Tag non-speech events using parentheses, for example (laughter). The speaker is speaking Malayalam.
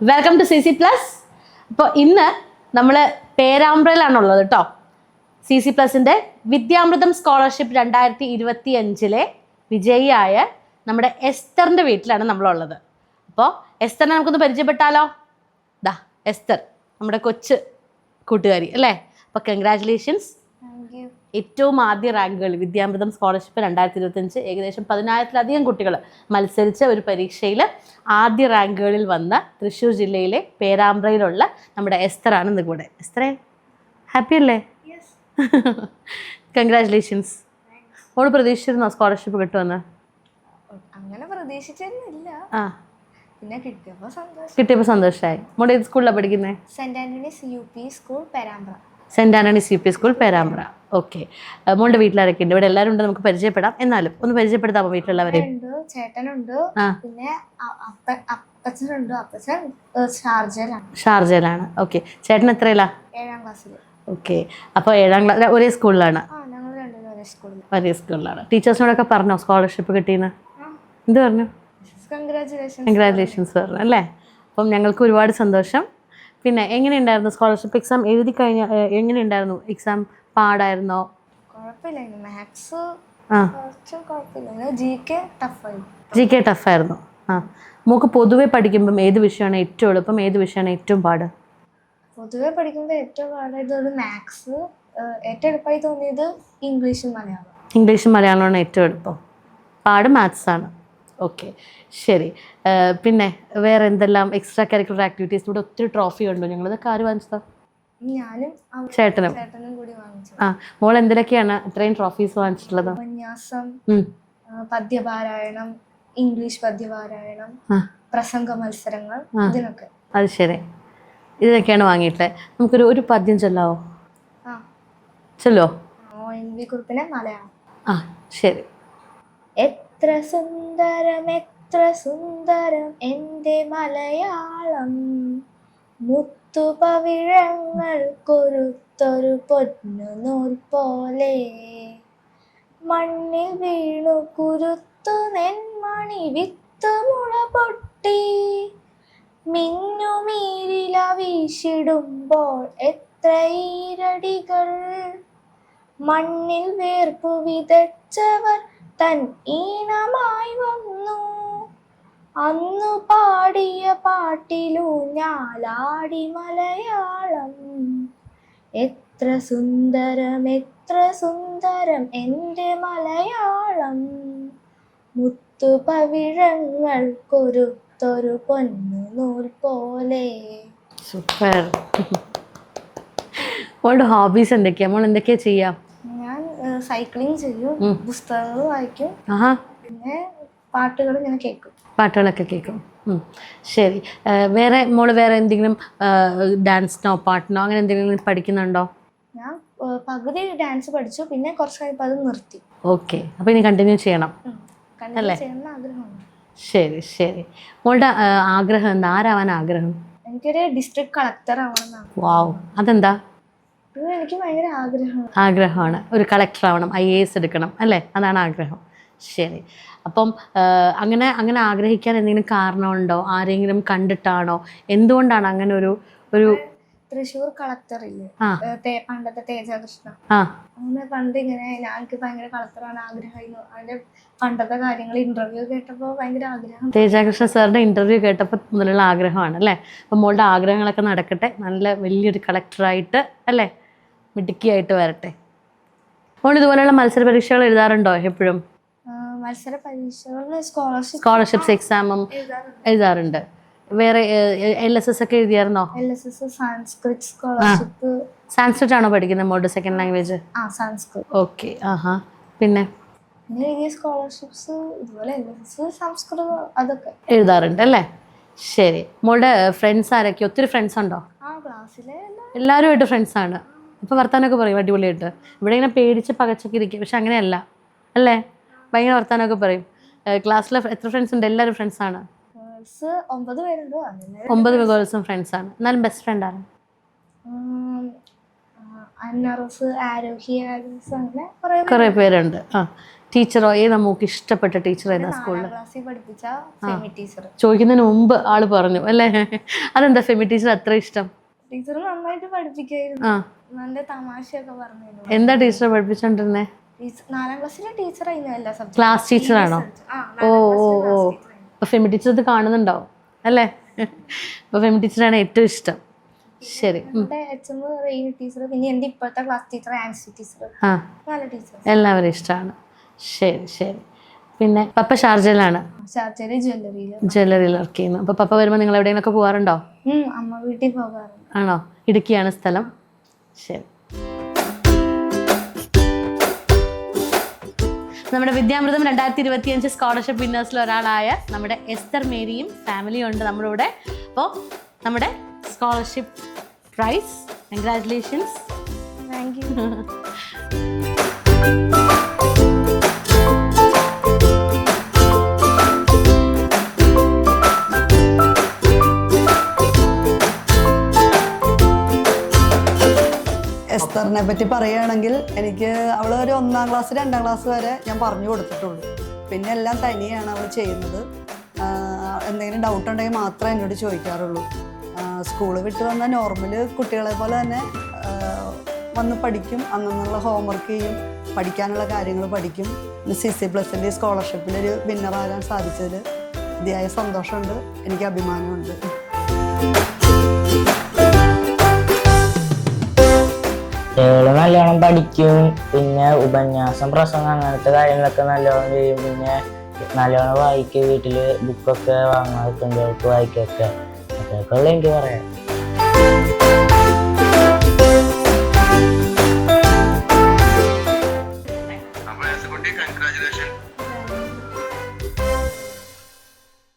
Welcome to C C plus അപ്പോൾ ഇന്ന് നമ്മൾ പേരാമ്പ്രയിലാണുള്ളത് കേട്ടോ സി സി പ്ലസിന്റെ വിദ്യാമൃതം സ്കോളർഷിപ്പ് രണ്ടായിരത്തി ഇരുപത്തി അഞ്ചിലെ വിജയിയായ നമ്മുടെ എസ്തറിന്റെ വീട്ടിലാണ് നമ്മളുള്ളത്. അപ്പോൾ എസ്തറിനെ നമുക്കൊന്ന് പരിചയപ്പെട്ടാലോ? ദാ എസ്തർ നമ്മുടെ കൊച്ച് കൂട്ടുകാരി അല്ലേ? അപ്പോൾ കൺഗ്രാറ്റുലേഷൻസ് ഏറ്റവും ആദ്യ റാങ്കുകൾ വിദ്യാമൃതം സ്കോളർഷിപ്പ് രണ്ടായിരത്തി ഇരുപത്തഞ്ച് ഏകദേശം പതിനായിരത്തിലധികം കുട്ടികൾ മത്സരിച്ച ഒരു പരീക്ഷയിൽ ആദ്യ റാങ്കുകളിൽ വന്ന തൃശ്ശൂർ ജില്ലയിലെ പേരാമ്പ്രയിലുള്ള നമ്മുടെ എസ്തറാണ് ഇന്ന് കൂടെ. എസ്തറേ ഹാപ്പി അല്ലേ? കൺഗ്രാറ്റുലേഷൻസ് (laughs) ഓൾ പ്രതീക്ഷിച്ചിരുന്നോ സ്കോളർഷിപ്പ് കിട്ടുമെന്ന്? അങ്ങനെ പ്രതീക്ഷിച്ചിരുന്നില്ല. ആ. പിന്നെ കിട്ടിയപ്പോൾ സന്തോഷം. കിട്ടിയപ്പോൾ സന്തോഷമായി ഏത് സ്കൂളിലാണ് പഠിക്കുന്നത് saint Antony's U P school Perambra. Saint Antony C P school Perambra. Okay. മോളുടെ വീട്ടിലാരൊക്കെ ഉണ്ട്? ഇവിടെ എല്ലാവരും ഉണ്ട്. നമുക്ക് പരിചയപ്പെടാം. എന്നാലും ഒന്ന് പരിചയപ്പെടുത്താമോ വീട്ടിലുള്ളവരെ. ചേട്ടനുണ്ട്. പിന്നെ അപ്പച്ചനുണ്ട്. അപ്പച്ചൻ ഷാർജയിലാണ്. ഷാർജയിലാണ്. ഓക്കെ. ചേട്ടൻ എത്രയിലാ? ഏഴാം ക്ലാസ്സിൽ ഓക്കെ. അപ്പോൾ ഏഴാം ക്ലാസ് ഒരേ സ്കൂളിലാണ്. ഒരേ സ്കൂളിലാണ്. ടീച്ചേഴ്സിനോടൊക്കെ പറഞ്ഞോ? സ്കോളർഷിപ്പ് കിട്ടിയെന്ന് എന്ത് പറഞ്ഞു? കൺഗ്രാറ്റുലേഷൻസ് പറഞ്ഞു അല്ലേ? അപ്പം ഞങ്ങൾക്ക് ഒരുപാട് സന്തോഷം. പിന്നെ എങ്ങനെയുണ്ടായിരുന്നു സ്കോളർഷിപ്പ് എക്സാം എഴുതി കഴിഞ്ഞ എങ്ങനെയുണ്ടായിരുന്നു? എക്സാം പാടായിരുന്നോ? മാത്സ് ആ. കുറച്ച് കുഴപ്പമില്ല. ജി കെ ടഫായി ജി കെ ടഫായിരുന്നു ആ. മോക്ക് പൊതുവെ പഠിക്കുമ്പം ഏത് വിഷയമാണ് ഏറ്റവും എളുപ്പം? ഏത് വിഷയമാണ് ഏറ്റവും പാട്? പൊതുവെ പഠിക്കുമ്പോൾ ഏറ്റവും പാടായത് മാത്സ് ഏറ്റവും എളുപ്പമായി തോന്നിയത് ഇംഗ്ലീഷും മലയാളം ഇംഗ്ലീഷും മലയാളമാണ് ഏറ്റവും എളുപ്പം. പാട് മാത്സ് ആണ്. ഓക്കെ ശരി. പിന്നെ വേറെ എന്തെല്ലാം എക്സ്ട്രാ കരിക്കുലർ ആക്ടിവിറ്റീസ് ഇവിടെ ഒത്തിരി ട്രോഫി ഉണ്ടോ? ഞങ്ങളിതൊക്കെ ആര് വാങ്ങിച്ചതാ? ഞാനും ചേട്ടനും. ചേട്ടനും കൂടി വാങ്ങിച്ചു. ആ മോൾ എന്തിനൊക്കെയാണ് ഇത്രയും ട്രോഫീസ് വാങ്ങിച്ചിട്ടുള്ളത്? ഉപന്യാസം. പദ്യപാരായണം ഇംഗ്ലീഷ് പദ്യപാരായണം പ്രസംഗ മത്സരങ്ങൾ. ഇതിനൊക്കെ. അത് ശരി. ഇതിനൊക്കെയാണ് വാങ്ങിയിട്ടുള്ളത്. നമുക്കൊരു ഒരു പദ്യം ചൊല്ലാവോ? ചൊല്ലോ. എൻ വി കുറിപ്പിനെ മലയാളം. ആ ശരി. എത്ര സുന്ദരം എത്ര സുന്ദരം എന്റെ മലയാളം. മുത്തുപവിഴങ്ങൾ കൊരുത്തൊരു പൊന്നു നൂൽ പോലെ. മണ്ണിൽ വീണു കുരുത്തു നെന്മണി വിത്ത് മുള പൊട്ടി. മിന്നുമീരില വീശിടുമ്പോൾ എത്ര ഈരടികൾ. മണ്ണിൽ വേർപ്പു വിതച്ചവർ തൻ ഈണമായി വന്നു. അന്നു പാടിയ പാട്ടിലൂഞ്ഞാലാടി മലയാളം. എത്ര സുന്ദരം എത്ര സുന്ദരം എന്റെ മലയാളം. മുത്തുപവിഴങ്ങൾ കൊരുത്തൊരു പൊന്നു നൂൽ പോലെ. സൂപ്പർ. (laughs) ഹോബീസ് എന്തൊക്കെയാ? മോൾ എന്തൊക്കെയാ ചെയ്യാം? സൈക്ലിംഗ് ചെയ്യും. പുസ്തകങ്ങൾ വായിക്കും. പിന്നെ പാട്ടുകൾ ഇങ്ങനെ കേൾക്കും. പാട്ടുകളൊക്കെ കേൾക്കും. ശരി. വേറെ മോൾ വേറെ എന്തെങ്കിലും ഡാൻസിനോ പാട്ടിനോ അങ്ങനെ എന്തെങ്കിലും പഠിക്കുന്നുണ്ടോ? ഞാൻ പകുതി ഡാൻസ് പഠിച്ചു. പിന്നെ കുറച്ച് കഴിയുമ്പോൾ അത് നിർത്തി. ഓക്കെ. അപ്പോൾ ഇനി കണ്ടിന്യൂ ചെയ്യണം. ആഗ്രഹമുണ്ട്. ശരി ശരി. മോളുടെ ആഗ്രഹം എന്താ? ആരാവാൻ ആഗ്രഹം? എനിക്കൊരു ഡിസ്ട്രിക്ട് കളക്ടർ ആവണം വാവ്. അതെന്താ? എനിക്ക് ഭയങ്കര ആഗ്രഹമാണ്. ആഗ്രഹമാണ്. ഒരു കളക്ടർ ആവണം ഐ എ എസ് എടുക്കണം അല്ലേ? അതാണ് ആഗ്രഹം. ശരി. അപ്പം അങ്ങനെ അങ്ങനെ ആഗ്രഹിക്കാൻ എന്തെങ്കിലും കാരണമുണ്ടോ? ആരെങ്കിലും കണ്ടിട്ടാണോ? എന്തുകൊണ്ടാണ് അങ്ങനെ ഒരു ഒരു തൃശ്ശൂർ കളക്ടർ ഇല്ലേ? പണ്ടത്തെ തേജകൃഷ്ണ. അങ്ങനെ പണ്ട് ഇങ്ങനെ ഞാൻ എനിക്ക് ഭയങ്കര കളക്ടറാണ് ആഗ്രഹമായിരുന്നു. അതിന്റെ പണ്ടത്തെ കാര്യങ്ങൾ ഇന്റർവ്യൂ കേട്ടപ്പോൾ ഭയങ്കര ആഗ്രഹം തേജാകൃഷ്ണ സാറിന്റെ ഇന്റർവ്യൂ കേട്ടപ്പോൾ മുതലുള്ള ആഗ്രഹമാണ് അല്ലേ? അപ്പം മോളുടെ ആഗ്രഹങ്ങളൊക്കെ നടക്കട്ടെ. നല്ല വലിയൊരു കളക്ടറായിട്ട് അല്ലേ? മിടുക്കിയായിട്ട് വരട്ടെ. അപ്പോൾ ഇതുപോലെയുള്ള മത്സര പരീക്ഷകൾ എഴുതാറുണ്ടോ എപ്പോഴും? മത്സര പരീക്ഷകളിൽ സ്കോളർഷിപ്പ് സ്കോളർഷിപ്സ് എക്സാമും എഴുതാറുണ്ട്. വേറെ എൽ എസ് എസ് ഒക്കെ എഴുതിയായിരുന്നോ? L S S Sanskrit scholarship Sanskrit ആണോ പഠിക്കുന്നത് സെക്കൻഡ് ലാംഗ്വേജ് ആ സാൻസ്ക്രിറ്റ് ഓക്കെ ആഹാ. പിന്നെ? പിന്നെ എഴുതിയ സ്കോളർഷിപ്സ് ഇതുപോലെ എൽ എസ് എസ് സംസ്കൃതം അതൊക്കെ. എഴുതാറുണ്ട് അല്ലേ? ശരി. മോളുടെ ഫ്രണ്ട്സ് ആരൊക്കെ? ഒത്തിരി ഫ്രണ്ട്സ് ഉണ്ടോ? ആ ക്ലാസ്സിലെ എല്ലാവരുമായിട്ട് ഫ്രണ്ട്സ് ഫ്രണ്ട്സാണ് അപ്പോൾ വർത്താനമൊക്കെ പറയും അടിപൊളിയായിട്ട്. ഇവിടെ ഇങ്ങനെ പേടിച്ച് പകച്ചൊക്കെ ഇരിക്കും. പക്ഷെ അങ്ങനെയല്ല. അല്ലേ? ഭയങ്കര വർത്താനമൊക്കെ പറയും. ക്ലാസ്സിലെ എത്ര ഫ്രണ്ട്സ് ഉണ്ട്? എല്ലാവരും ഫ്രണ്ട്സാണ് ഒമ്പത് പേരുണ്ട്. ഒമ്പത് ഗേൾസും ഫ്രണ്ട്സാണ് എന്നാലും ബെസ്റ്റ് ഫ്രണ്ട് ആണ്. ആ, അന്നറസ് ആരോഹി ആരോസ് അങ്ങനെ കുറെ പേരുണ്ട്. ആ ടീച്ചറോ? ഏതാ നമുക്ക് ഇഷ്ടപ്പെട്ട ടീച്ചർ ഏതാ സ്കൂളിൽ ചോദിക്കുന്നതിന് മുമ്പ് ആൾ പറഞ്ഞു. അല്ലേ? അതെന്താ ഫെമി ടീച്ചർ അത്ര ഇഷ്ടം? ടീച്ചർ നന്നായിട്ട് പഠിപ്പിക്കായിരുന്നു. ആ. നല്ല തമാശയൊക്കെ പറഞ്ഞു എന്താ ടീച്ചർ പഠിപ്പിച്ചോണ്ടിരുന്നേ? ടീച്ചർ നാലാം ക്ലാസ്സിലെ എല്ലാ സബ്ജക്റ്റും ക്ലാസ് ടീച്ചറാണോ ഓ ഓ ഓ. ഫെമി ടീച്ചർ ഇത് കാണുന്നുണ്ടാവും അല്ലേ? അപ്പൊ ഫെമി ടീച്ചറാണ് ഏറ്റവും ഇഷ്ടം. ശരി ഉം. എന്റെ എച്ച് എം റെയിൻ ടീച്ചർ പിന്നെ എന്റെ ഇപ്പോഴത്തെ ക്ലാസ് ടീച്ചർ ആൻസി ടീച്ചർ ആ. നല്ല ടീച്ചേഴ്സ് എല്ലാവരും ഇഷ്ടമാണ്. ശരി ശരി. പിന്നെ പപ്പ ഷാർജയിലാണ്. ഷാർജയിലെ ജ്വല്ലറിയിൽ ജ്വല്ലറിയിൽ വർക്ക് ചെയ്യുന്നു. അപ്പോൾ പപ്പ വരുമ്പോൾ നിങ്ങൾ എവിടെയെങ്കിലൊക്കെ പോകാറുണ്ടോ അമ്മ വീട്ടിൽ പോകാറുണ്ട്. ആണോ? ഇടുക്കിയാണ് സ്ഥലം. ശരി. നമ്മുടെ വിദ്യാമൃതം രണ്ടായിരത്തി ഇരുപത്തി അഞ്ച് സ്കോളർഷിപ്പ് വിന്നേഴ്സിൽ ഒരാളായ നമ്മുടെ എസ്തർ മേരിയും ഫാമിലിയും ഉണ്ട് നമ്മുടെ കൂടെ. അപ്പോൾ നമ്മുടെ scholarship prize congratulations thank you എസ്തറിനെ പറ്റി പറയുകയാണെങ്കിൽ എനിക്ക് അവൾ ഒരു ഒന്നാം ക്ലാസ് രണ്ടാം ക്ലാസ് വരെ ഞാൻ പറഞ്ഞു കൊടുത്തിട്ടുള്ളൂ. പിന്നെ എല്ലാം തനിയാണ് അവൾ ചെയ്യുന്നത്. എന്തെങ്കിലും ഡൗട്ട് ഉണ്ടെങ്കിൽ മാത്രമേ എന്നോട് ചോദിക്കാറുള്ളൂ. സ്കൂൾ വിട്ട് വന്നാൽ നോർമൽ കുട്ടികളെ പോലെ തന്നെ വന്ന് പഠിക്കും. അന്നുള്ള ഹോംവർക്ക് ചെയ്യും. പഠിക്കാനുള്ള കാര്യങ്ങൾ പഠിക്കും. സി സി പ്ലസിന്റെ സ്കോളർഷിപ്പിലൊരു വിന്നറാകാൻ സാധിച്ചതിൽ ഇതിയായ സന്തോഷമുണ്ട്. എനിക്ക് അഭിമാനമുണ്ട്. ഏൾ നല്ലോണം പഠിക്കും. പിന്നെ ഉപന്യാസം പ്രസംഗം അങ്ങനത്തെ കാര്യങ്ങളൊക്കെ നല്ലോണം ചെയ്യും. പിന്നെ നല്ലോണം വായിക്കും. വീട്ടിൽ ബുക്കൊക്കെ വെക്കുന്നുണ്ട് അവൾക്ക് വായിക്കൊക്കെ. അതൊക്കെ ഉള്ളു എനിക്ക് പറയാം